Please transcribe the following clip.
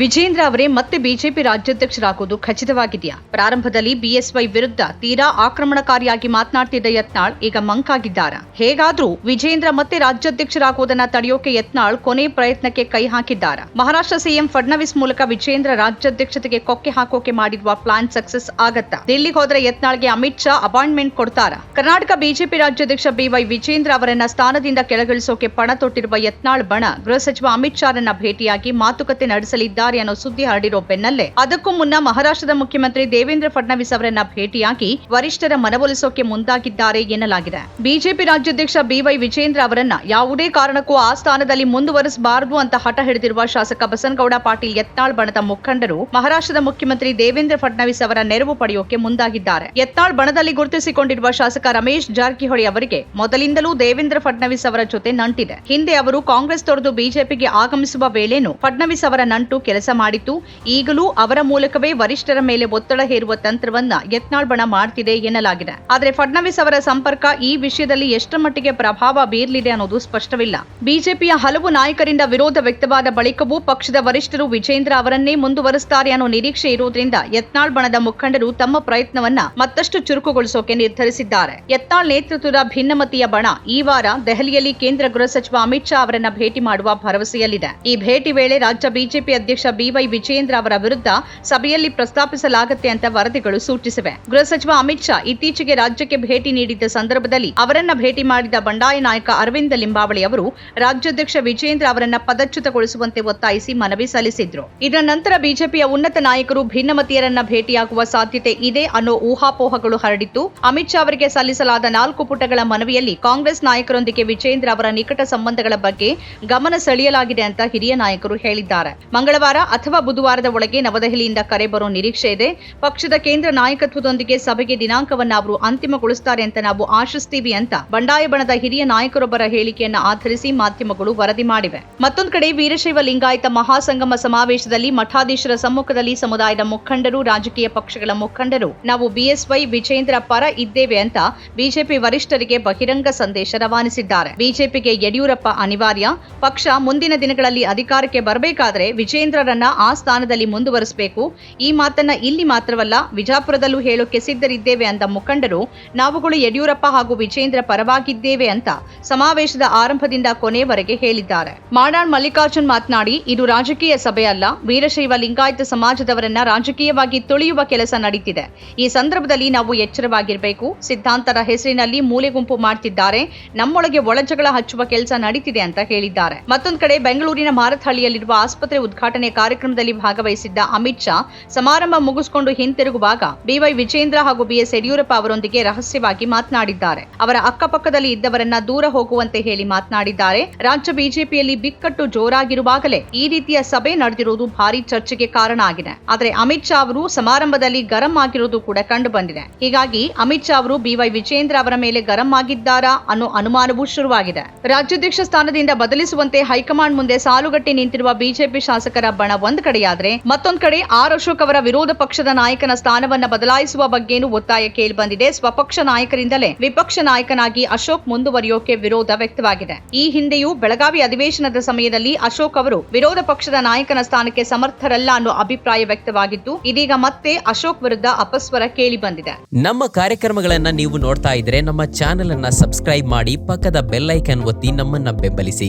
ವಿಜೇಂದ್ರ ಅವರೇ ಮತ್ತೆ ಬಿಜೆಪಿ ರಾಜ್ಯಾಧ್ಯಕ್ಷರಾಗುವುದು ಖಚಿತವಾಗಿದೆಯಾ? ಪ್ರಾರಂಭದಲ್ಲಿ ಬಿಎಸ್ವೈ ವಿರುದ್ಧ ತೀರಾ ಆಕ್ರಮಣಕಾರಿಯಾಗಿ ಮಾತನಾಡ್ತಿದ್ದ ಯತ್ನಾಳ್ ಈಗ ಮಂಕಾಗಿದ್ದಾರಾ. ಹೇಗಾದ್ರೂ ವಿಜೇಂದ್ರ ಮತ್ತೆ ರಾಜ್ಯಾಧ್ಯಕ್ಷರಾಗುವುದನ್ನ ತಡೆಯೋಕೆ ಯತ್ನಾಳ್ ಕೊನೆ ಪ್ರಯತ್ನಕ್ಕೆ ಕೈ ಹಾಕಿದ್ದಾರೆ? ಮಹಾರಾಷ್ಟ್ರ ಸಿಎಂ ಫಡ್ನವೀಸ್ ಮೂಲಕ ವಿಜೇಂದ್ರ ರಾಜ್ಯಾಧ್ಯಕ್ಷತೆಗೆ ಕೊಕ್ಕೆ ಹಾಕೋಕೆ ಮಾಡಿರುವ ಪ್ಲಾನ್ ಸಕ್ಸಸ್ ಆಗತ್ತಾ? ದಿಲ್ಲಿಗೆ ಹೋದ್ರೆ ಯತ್ನಾಳ್ಗೆ ಅಮಿತ್ ಶಾ ಅಪಾಯಿಂಟ್ಮೆಂಟ್ ಕೊಡ್ತಾರ? ಕರ್ನಾಟಕ ಬಿಜೆಪಿ ರಾಜ್ಯಾಧ್ಯಕ್ಷ ಬಿವೈ ವಿಜೇಂದ್ರ ಅವರನ್ನ ಸ್ಥಾನದಿಂದ ಕೆಳಗಿಳಿಸೋಕೆ ಪಣ ತೊಟ್ಟಿರುವ ಯತ್ನಾಳ್ ಬಣ ಗೃಹ ಸಚಿವ ಅಮಿತ್ ಶಾರನ್ನ ಭೇಟಿಯಾಗಿ ಮಾತುಕತೆ ನಡೆಸಲಿದ್ದಾರೆ ಅನ್ನೋ ಸುದ್ದಿ ಹರಡಿರೋ ಬೆನ್ನಲ್ಲೇ ಅದಕ್ಕೂ ಮುನ್ನ ಮಹಾರಾಷ್ಟ್ರದ ಮುಖ್ಯಮಂತ್ರಿ ದೇವೇಂದ್ರ ಫಡ್ನವೀಸ್ ಅವರನ್ನ ಭೇಟಿಯಾಗಿ ವರಿಷ್ಠರ ಮನವೊಲಿಸೋಕೆ ಮುಂದಾಗಿದ್ದಾರೆ ಎನ್ನಲಾಗಿದೆ. ಬಿಜೆಪಿ ರಾಜ್ಯಾಧ್ಯಕ್ಷ ಬಿವೈ ವಿಜೇಂದ್ರ ಅವರನ್ನ ಯಾವುದೇ ಕಾರಣಕ್ಕೂ ಆ ಸ್ಥಾನದಲ್ಲಿ ಮುಂದುವರಿಸಬಾರದು ಅಂತ ಹಠ ಹಿಡಿದಿರುವ ಶಾಸಕ ಬಸನಗೌಡ ಪಾಟೀಲ್ ಯತ್ನಾಳ್ ಬಣದ ಮುಖಂಡರು ಮಹಾರಾಷ್ಟ್ರದ ಮುಖ್ಯಮಂತ್ರಿ ದೇವೇಂದ್ರ ಫಡ್ನವೀಸ್ ಅವರ ನೆರವು ಪಡೆಯೋಕೆ ಮುಂದಾಗಿದ್ದಾರೆ. ಯತ್ನಾಳ್ ಬಣದಲ್ಲಿ ಗುರುತಿಸಿಕೊಂಡಿರುವ ಶಾಸಕ ರಮೇಶ್ ಜಾರಕಿಹೊಳಿ ಅವರಿಗೆ ಮೊದಲಿಂದಲೂ ದೇವೇಂದ್ರ ಫಡ್ನವೀಸ್ ಅವರ ಜೊತೆ ನಂಟಿದೆ. ಹಿಂದೆ ಅವರು ಕಾಂಗ್ರೆಸ್ ತೊರೆದು ಬಿಜೆಪಿಗೆ ಆಗಮಿಸುವ ವೇಳೆನೂ ಫಡ್ನವೀಸ್ ಅವರ ನಂಟು ಕೆಲಸ ಮಾಡಿತ್ತು. ಈಗಲೂ ಅವರ ಮೂಲಕವೇ ವರಿಷ್ಠರ ಮೇಲೆ ಒತ್ತಡ ಹೇರುವ ತಂತ್ರವನ್ನ ಯತ್ನಾಳ್ ಬಣ ಮಾಡ್ತಿದೆ ಎನ್ನಲಾಗಿದೆ. ಆದರೆ ಫಡ್ನವೀಸ್ ಅವರ ಸಂಪರ್ಕ ಈ ವಿಷಯದಲ್ಲಿ ಎಷ್ಟರ ಮಟ್ಟಿಗೆ ಪ್ರಭಾವ ಬೀರಲಿದೆ ಅನ್ನೋದು ಸ್ಪಷ್ಟವಿಲ್ಲ. ಬಿಜೆಪಿಯ ಹಲವು ನಾಯಕರಿಂದ ವಿರೋಧ ವ್ಯಕ್ತವಾದ ಬಳಿಕವೂ ಪಕ್ಷದ ವರಿಷ್ಠರು ವಿಜೇಂದ್ರ ಅವರನ್ನೇ ಮುಂದುವರಿಸುತ್ತಾರೆ ಅನ್ನೋ ನಿರೀಕ್ಷೆ ಇರುವುದರಿಂದ ಯತ್ನಾಳ್ ಬಣದ ಮುಖಂಡರು ತಮ್ಮ ಪ್ರಯತ್ನವನ್ನ ಮತ್ತಷ್ಟು ಚುರುಕುಗೊಳಿಸೋಕೆ ನಿರ್ಧರಿಸಿದ್ದಾರೆ. ಯತ್ನಾಳ್ ನೇತೃತ್ವದ ಭಿನ್ನಮತೀಯ ಬಣ ಈ ವಾರ ದೆಹಲಿಯಲ್ಲಿ ಕೇಂದ್ರ ಗೃಹ ಸಚಿವ ಅಮಿತ್ ಶಾ ಅವರನ್ನ ಭೇಟಿ ಮಾಡುವ ಭರವಸೆಯಲ್ಲಿದೆ. ಈ ಭೇಟಿ ವೇಳೆ ರಾಜ್ಯ ಬಿಜೆಪಿ ಅಧ್ಯಕ್ಷ ಬಿವೈ ವಿಜೇಂದ್ರ ಅವರ ವಿರುದ್ಧ ಸಭೆಯಲ್ಲಿ ಪ್ರಸ್ತಾಪಿಸಲಾಗುತ್ತೆ ಅಂತ ವರದಿಗಳು ಸೂಚಿಸಿವೆ. ಗೃಹ ಸಚಿವ ಅಮಿತ್ ಶಾ ಇತ್ತೀಚೆಗೆ ರಾಜ್ಯಕ್ಕೆ ಭೇಟಿ ನೀಡಿದ್ದ ಸಂದರ್ಭದಲ್ಲಿ ಅವರನ್ನ ಭೇಟಿ ಮಾಡಿದ ಬಂಡಾಯ ನಾಯಕ ಅರವಿಂದ ಲಿಂಬಾವಳಿ ಅವರು ರಾಜ್ಯಾಧ್ಯಕ್ಷ ವಿಜೇಂದ್ರ ಅವರನ್ನ ಪದಚ್ಯುತಗೊಳಿಸುವಂತೆ ಒತ್ತಾಯಿಸಿ ಮನವಿ ಸಲ್ಲಿಸಿದ್ರು. ಇದರ ನಂತರ ಬಿಜೆಪಿಯ ಉನ್ನತ ನಾಯಕರು ಭಿನ್ನಮತೀಯರನ್ನ ಭೇಟಿಯಾಗುವ ಸಾಧ್ಯತೆ ಇದೆ ಅನ್ನೋ ಊಹಾಪೋಹಗಳು ಹರಡಿತ್ತು. ಅಮಿತ್ ಶಾ ಅವರಿಗೆ ಸಲ್ಲಿಸಲಾದ ನಾಲ್ಕು ಪುಟಗಳ ಮನವಿಯಲ್ಲಿ ಕಾಂಗ್ರೆಸ್ ನಾಯಕರೊಂದಿಗೆ ವಿಜೇಂದ್ರ ಅವರ ನಿಕಟ ಸಂಬಂಧಗಳ ಬಗ್ಗೆ ಗಮನ ಸೆಳೆಯಲಾಗಿದೆ ಅಂತ ಹಿರಿಯ ನಾಯಕರು ಹೇಳಿದ್ದಾರೆ. ಮಂಗಳವಾರ ಅಥವಾ ಬುಧವಾರದ ಒಳಗೆ ನವದೆಹಲಿಯಿಂದ ಕರೆ ಬರೋ ನಿರೀಕ್ಷೆ ಇದೆ. ಪಕ್ಷದ ಕೇಂದ್ರ ನಾಯಕತ್ವದೊಂದಿಗೆ ಸಭೆಗೆ ದಿನಾಂಕವನ್ನ ಅವರು ಅಂತಿಮಗೊಳಿಸುತ್ತಾರೆ ಅಂತ ನಾವು ಆಶಿಸ್ತೀವಿ ಅಂತ ಬಂಡಾಯ ಬಣದ ಹಿರಿಯ ನಾಯಕರೊಬ್ಬರ ಹೇಳಿಕೆಯನ್ನ ಆಧರಿಸಿ ಮಾಧ್ಯಮಗಳು ವರದಿ ಮಾಡಿವೆ. ಮತ್ತೊಂದು ಕಡೆ ವೀರಶೈವ ಲಿಂಗಾಯತ ಮಹಾಸಂಗಮ ಸಮಾವೇಶದಲ್ಲಿ ಮಠಾಧೀಶರ ಸಮ್ಮುಖದಲ್ಲಿ ಸಮುದಾಯದ ಮುಖಂಡರು, ರಾಜಕೀಯ ಪಕ್ಷಗಳ ಮುಖಂಡರು, ನಾವು ಬಿಎಸ್ವೈ ವಿಜೇಂದ್ರ ಪರ ಇದ್ದೇವೆ ಅಂತ ಬಿಜೆಪಿ ವರಿಷ್ಠರಿಗೆ ಬಹಿರಂಗ ಸಂದೇಶ ರವಾನಿಸಿದ್ದಾರೆ. ಬಿಜೆಪಿಗೆ ಯಡಿಯೂರಪ್ಪ ಅನಿವಾರ್ಯ. ಪಕ್ಷ ಮುಂದಿನ ದಿನಗಳಲ್ಲಿ ಅಧಿಕಾರಕ್ಕೆ ಬರಬೇಕಾದ್ರೆ ವಿಜೇಂದ್ರರನ್ನ ಆ ಸ್ಥಾನದಲ್ಲಿ ಮುಂದುವರಿಸಬೇಕು. ಈ ಮಾತನ್ನ ಇಲ್ಲಿ ಮಾತ್ರವಲ್ಲ, ವಿಜಾಪುರದಲ್ಲೂ ಹೇಳೋಕೆ ಸಿದ್ಧರಿದ್ದೇವೆ ಅಂದ ಮುಖಂಡರು, ನಾವುಗಳು ಯಡಿಯೂರಪ್ಪ ಹಾಗೂ ವಿಜೇಂದ್ರ ಪರವಾಗಿದ್ದೇವೆ ಅಂತ ಸಮಾವೇಶದ ಆರಂಭದಿಂದ ಕೊನೆಯವರೆಗೆ ಹೇಳಿದ್ದಾರೆ. ಮಾಡಾಳ್ ಮಲ್ಲಿಕಾರ್ಜುನ್ ಮಾತನಾಡಿ, ಇದು ರಾಜಕೀಯ ಸಭೆ ಅಲ್ಲ, ವೀರಶೈವ ಲಿಂಗಾಯತ ಸಮಾಜದವರನ್ನ ರಾಜಕೀಯವಾಗಿ ತುಳಿಯುವ ಕೆಲಸ ನಡೀತಿದೆ. ಈ ಸಂದರ್ಭದಲ್ಲಿ ನಾವು ಎಚ್ಚರವಾಗಿರಬೇಕು. ಸಿದ್ಧಾಂತರ ಹೆಸರಿನಲ್ಲಿ ಮೂಲೆ ಗುಂಪು ಮಾಡ್ತಿದ್ದಾರೆ. ನಮ್ಮೊಳಗೆ ಒಳಜಗಳ ಹಚ್ಚುವ ಕೆಲಸ ನಡೀತಿದೆ ಅಂತ ಹೇಳಿದ್ದಾರೆ. ಮತ್ತೊಂದು ಕಡೆ, ಬೆಂಗಳೂರಿನ ಮಾರತ್ಹಳ್ಳಿಯಲ್ಲಿರುವ ಆಸ್ಪತ್ರೆ ಉದ್ಘಾಟನೆ ಕಾರ್ಯಕ್ರಮದಲ್ಲಿ ಭಾಗವಹಿಸಿದ್ದ ಅಮಿತ್ ಶಾ, ಸಮಾರಂಭ ಮುಗಿಸಿಕೊಂಡು ಹಿಂತಿರುಗುವಾಗ ಬಿವೈ ವಿಜೇಂದ್ರ ಹಾಗೂ ಬಿಎಸ್ ಯಡಿಯೂರಪ್ಪ ಅವರೊಂದಿಗೆ ರಹಸ್ಯವಾಗಿ ಮಾತನಾಡಿದ್ದಾರೆ. ಅವರ ಅಕ್ಕಪಕ್ಕದಲ್ಲಿ ಇದ್ದವರನ್ನ ದೂರ ಹೋಗುವಂತೆ ಹೇಳಿ ಮಾತನಾಡಿದ್ದಾರೆ. ರಾಜ್ಯ ಬಿಜೆಪಿಯಲ್ಲಿ ಬಿಕ್ಕಟ್ಟು ಜೋರಾಗಿರುವಾಗಲೇ ಈ ರೀತಿಯ ಸಭೆ ನಡೆದಿರುವುದು ಭಾರಿ ಚರ್ಚೆಗೆ ಕಾರಣ ಆಗಿದೆ. ಆದರೆ ಅಮಿತ್ ಶಾ ಅವರು ಸಮಾರಂಭದಲ್ಲಿ ಗರಂ ಆಗಿರುವುದು ಕೂಡ ಕಂಡು ಬಂದಿದೆ. ಹೀಗಾಗಿ ಅಮಿತ್ ಶಾ ಅವರು ಬಿವೈ ವಿಜೇಂದ್ರ ಅವರ ಮೇಲೆ ಗರಂ ಆಗಿದ್ದಾರಾ ಅನ್ನೋ ಅನುಮಾನವೂ ಶುರುವಾಗಿದೆ. ರಾಜ್ಯಾಧ್ಯಕ್ಷ ಸ್ಥಾನದಿಂದ ಬದಲಿಸುವಂತೆ ಹೈಕಮಾಂಡ್ ಮುಂದೆ ಸಾಲುಗಟ್ಟಿ ನಿಂತಿರುವ ಬಿಜೆಪಿ ಶಾಸಕರ ಬಣ ಒಂದ್ ಕಡೆಯಾದ್ರೆ ಮತ್ತೊಂದ್ ಕಡೆ ಆರ್ ಅಶೋಕ್ ಅವರ ವಿರೋಧ ಪಕ್ಷದ ನಾಯಕನ ಸ್ಥಾನವನ್ನ ಬದಲಾಯಿಸುವ ಬಗ್ಗೆನೂ ಒತ್ತಾಯ ಕೇಳಿಬಂದಿದೆ. ಸ್ವಪಕ್ಷ ನಾಯಕರಿಂದಲೇ ವಿಪಕ್ಷ ನಾಯಕನಾಗಿ ಅಶೋಕ್ ಮುಂದುವರಿಯೋಕೆ ವಿರೋಧ ವ್ಯಕ್ತವಾಗಿದೆ. ಈ ಹಿಂದೆಯೂ ಬೆಳಗಾವಿ ಅಧಿವೇಶನದ ಸಮಯದಲ್ಲಿ ಅಶೋಕ್ ಅವರು ವಿರೋಧ ಪಕ್ಷದ ನಾಯಕನ ಸ್ಥಾನಕ್ಕೆ ಸಮರ್ಥರಲ್ಲ ಅನ್ನೋ ಅಭಿಪ್ರಾಯ ವ್ಯಕ್ತವಾಗಿದ್ದು, ಇದೀಗ ಮತ್ತೆ ಅಶೋಕ್ ವಿರುದ್ಧ ಅಪಸ್ವರ ಕೇಳಿ ಬಂದಿದೆ. ನಮ್ಮ ಕಾರ್ಯಕ್ರಮಗಳನ್ನ ನೀವು ನೋಡ್ತಾ ಇದ್ರೆ ನಮ್ಮ ಚಾನೆಲ್ ಅನ್ನ ಸಬ್ಸ್ಕ್ರೈಬ್ ಮಾಡಿ ಪಕ್ಕದ ಬೆಲ್ಲೈಕನ್ ಒತ್ತಿ ನಮ್ಮನ್ನ ಬೆಂಬಲಿಸಿ.